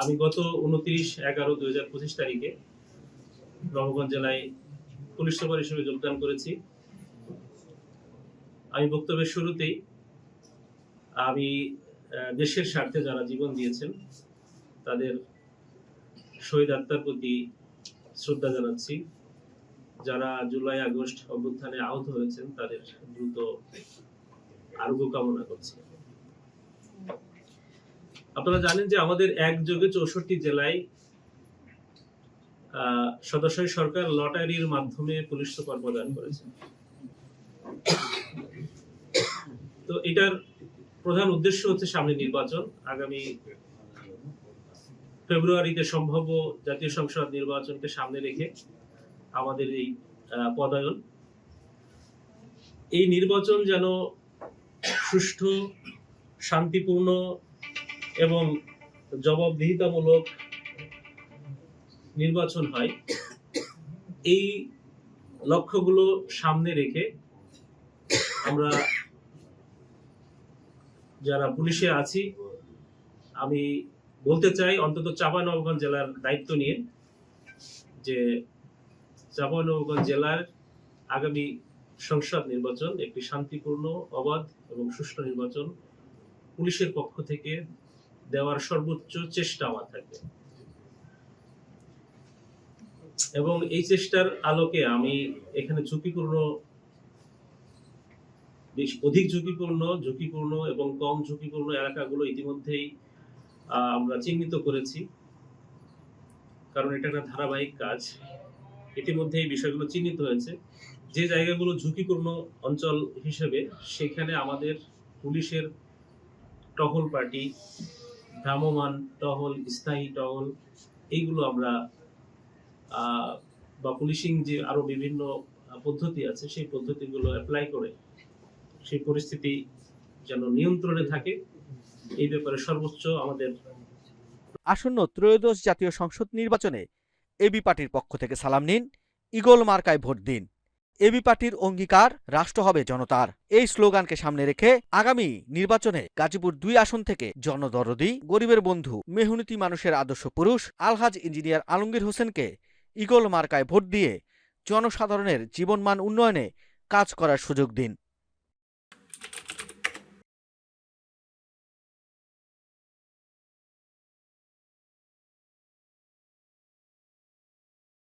আমি গত উনত্রিশ এগারো দুই হাজার পঁচিশ তারিখে নবগঞ্জ জেলায় পুলিশ সুপার হিসেবে যোগদান করেছি। আমি বক্তব্যের শুরুতেই আমি দেশের স্বার্থে যারা জীবন দিয়েছেন, তাদের শহীদ আত্মার প্রতি শ্রদ্ধা জানাচ্ছি। যারা জুলাই আগস্ট অভ্যুত্থানে আহত হয়েছেন, তাদের দ্রুত আরোগ্য কামনা করছি। আপনারা জানেন যে আমাদের একযোগে চৌষট্টি জেলায় আহ, সদস্যই সরকার লটারির মাধ্যমে পুলিশ সুপার প্রদান করেছে। তো এটার প্রধান উদ্দেশ্য হচ্ছে সামনে নির্বাচন। আগামী ফেব্রুয়ারিতে সম্ভাব্য জাতীয় সংসদ নির্বাচনকে সামনে রেখে আমাদের এই পদায়ন। এই নির্বাচন যেন সুষ্ঠু শান্তিপূর্ণ এবং জবাবদিহিতামূলক নির্বাচন হয়, এই লক্ষ্যগুলো সামনে রেখে আমরা যারা পুলিশে আছি, আমি বলতে চাই অন্তত চাঁপাইনবাবগঞ্জ জেলার দায়িত্ব নিয়ে যে চাঁপাইনবাবগঞ্জ জেলার আগামী সংসদ নির্বাচন একটি শান্তিপূর্ণ, অবাধ এবং সুষ্ঠু নির্বাচন পুলিশের পক্ষ থেকে দেওয়ার সর্বোচ্চ চেষ্টা আমার থাকবে। এবং এই চেষ্টার আলোকে আমি এখানে ঝুঁকিপূর্ণ, বেশ অধিক ঝুঁকিপূর্ণ ঝুঁকিপূর্ণ এবং কম ঝুঁকিপূর্ণ এলাকাগুলো ইতিমধ্যেই আমরা চিহ্নিত করেছি। কারণ এটা একটা ধারাবাহিক কাজ। ইতিমধ্যে এই বিষয়গুলো চিহ্নিত হয়েছে। যে জায়গাগুলো ঝুঁকিপূর্ণ অঞ্চল হিসেবে, সেখানে আমাদের পুলিশের টহল পার্টি ভ্রাম্যমান টহল, স্থায়ী টহল, এইগুলো আমরা বা পুলিশিং যে আরও বিভিন্ন পদ্ধতি আছে, সেই পদ্ধতিগুলো অ্যাপ্লাই করে সেই পরিস্থিতি যেন নিয়ন্ত্রণে থাকে, এই ব্যাপারে সর্বোচ্চ আমাদের আসন্ন ত্রয়োদশ জাতীয় সংসদ নির্বাচনে এবি পার্টির পক্ষ থেকে সালাম নিন। ইগল মার্কায় ভোট দিন। এবি পার্টির অঙ্গীকার রাষ্ট্র হবে জনতার। এই স্লোগানকে সামনে রেখে আগামী নির্বাচনে গাজীপুর দুই আসন থেকে জনদরদি, গরিবের বন্ধু, মেহনতি মানুষের আদর্শ পুরুষ, আলহাজ ইঞ্জিনিয়ার আলমগীর হোসেনকে ইগল মার্কায় ভোট দিয়ে জনসাধারণের জীবনমান উন্নয়নে কাজ করার সুযোগ দিন।